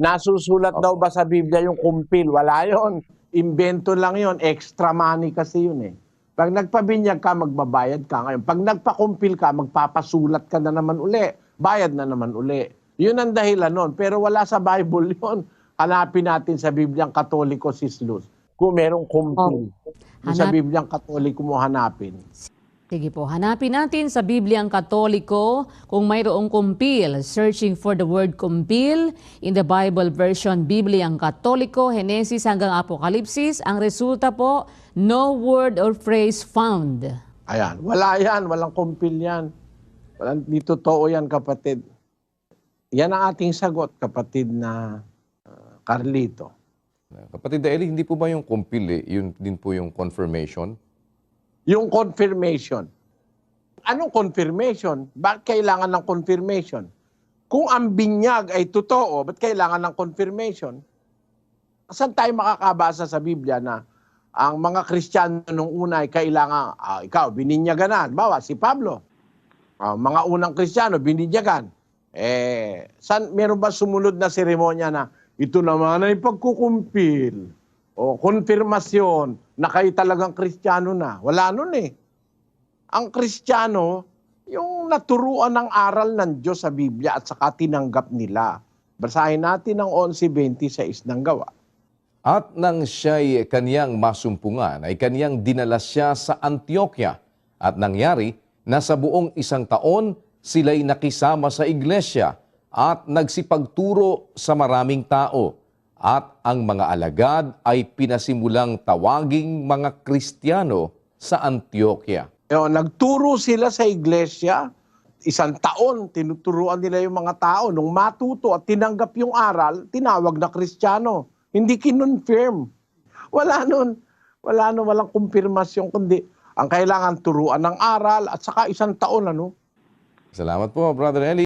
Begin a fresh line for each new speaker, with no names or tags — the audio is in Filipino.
Nasusulat daw ba sa Biblia yung kumpil? Wala yon. Invento lang yon. Extra money kasi yun eh. Pag nagpabinyag ka, magbabayad ka ngayon. Pag nagpakumpil ka, magpapasulat ka na naman uli. Bayad na naman uli. Yun ang dahilan nun. Pero wala sa Bible yon. Hanapin natin sa Bibliang Katoliko, Sis Luz. Kung merong kumpil. Sa
Hanap-
Bibliang Katoliko mo hanapin.
Sige po, hanapin natin sa Bibliang Katoliko kung mayroong kumpil. Searching for the word kumpil in the Bible version Bibliang Katoliko, Henesis hanggang Apokalipsis. Ang resulta po, no word or phrase found.
Ayan. Wala yan. Walang kumpil yan. Walang, di totoo yan, kapatid. Yan ang ating sagot, kapatid na ah, Carlito.
Kapatid Eli, hindi po ba yung compile, eh, yun din po yung confirmation?
Yung confirmation. Anong confirmation? Bakit kailangan ng confirmation? Kung ang binyag ay totoo, ba't kailangan ng confirmation? Saan tayo makakabasa sa Biblia na ang mga Kristiyano nung una ay kailangan, ah, ikaw, bininyagan Bawa, si Pablo. Ah, mga unang Kristiyano, bininyagan. Eh, san, meron ba sumunod na seremonya na ito naman ay pagkukumpil o konfirmasyon na kayo talagang Kristiyano na? Wala nun eh. Ang Kristiyano, yung naturuan ng aral ng Diyos sa Biblia at saka tinanggap nila. Basahin natin ang 11.26 ng gawa.
At nang siya'y kaniyang masumpungan, ay kaniyang dinala siya sa Antioquia. At nangyari na sa buong isang taon, sila'y nakisama sa iglesia at nagsipagturo sa maraming tao. At ang mga alagad ay pinasimulang tawaging mga Kristiyano sa Antioquia.
Yo, nagturo sila sa iglesia, isang taon, tinuturuan nila yung mga tao. Nung matuto at tinanggap yung aral, tinawag na Kristiyano. Hindi kinonfirm. Wala nun. Wala nun, walang kumpirmasyon, kundi ang kailangan turuan ng aral at saka isang taon, ano?
Salamat po, Brother Eli.